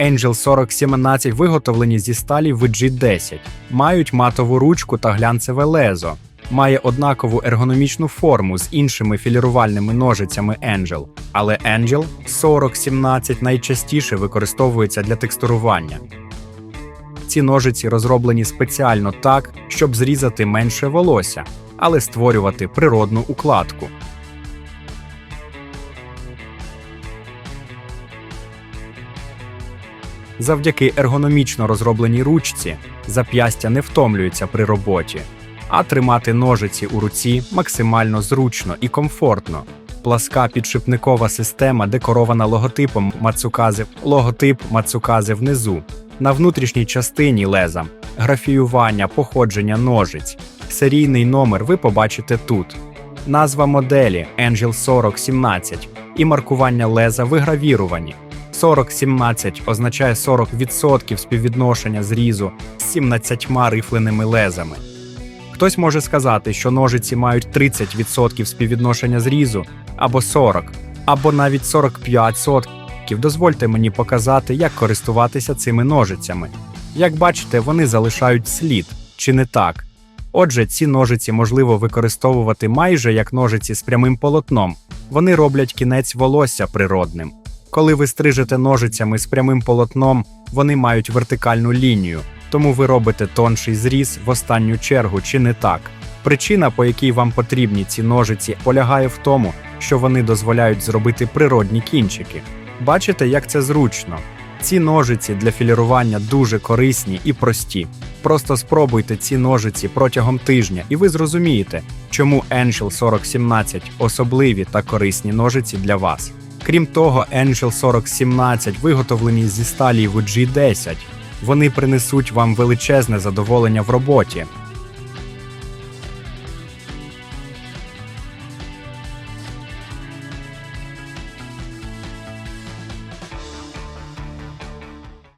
Angel 4017 виготовлені зі сталі VG10, мають матову ручку та глянцеве лезо. Має однакову ергономічну форму з іншими філірувальними ножицями Angel, але Angel 4017 найчастіше використовується для текстурування. Ці ножиці розроблені спеціально так, щоб зрізати менше волосся, але створювати природну укладку. Завдяки ергономічно розробленій ручці зап'ястя не втомлюється при роботі, а тримати ножиці у руці максимально зручно і комфортно. Пласка підшипникова система декорована логотипом Мацукази, логотип Мацукази внизу. На внутрішній частині леза графіювання походження ножиць. Серійний номер ви побачите тут. Назва моделі Angel 4017 і маркування леза вигравіровані. 4017 означає 40% співвідношення зрізу з 17 рифленими лезами. Хтось може сказати, що ножиці мають 30% співвідношення зрізу, або 40, або навіть 45%. Дозвольте мені показати, як користуватися цими ножицями. Як бачите, вони залишають слід, чи не так? Отже, ці ножиці можливо використовувати майже як ножиці з прямим полотном. Вони роблять кінець волосся природним. Коли ви стрижете ножицями з прямим полотном, вони мають вертикальну лінію, тому ви робите тонший зріз в останню чергу, чи не так. Причина, по якій вам потрібні ці ножиці, полягає в тому, що вони дозволяють зробити природні кінчики. Бачите, як це зручно. Ці ножиці для філірування дуже корисні і прості. Просто спробуйте ці ножиці протягом тижня, і ви зрозумієте, чому Angel 4017 особливі та корисні ножиці для вас. Крім того, Angel 4017 виготовлені зі сталі VG10. Вони принесуть вам величезне задоволення в роботі,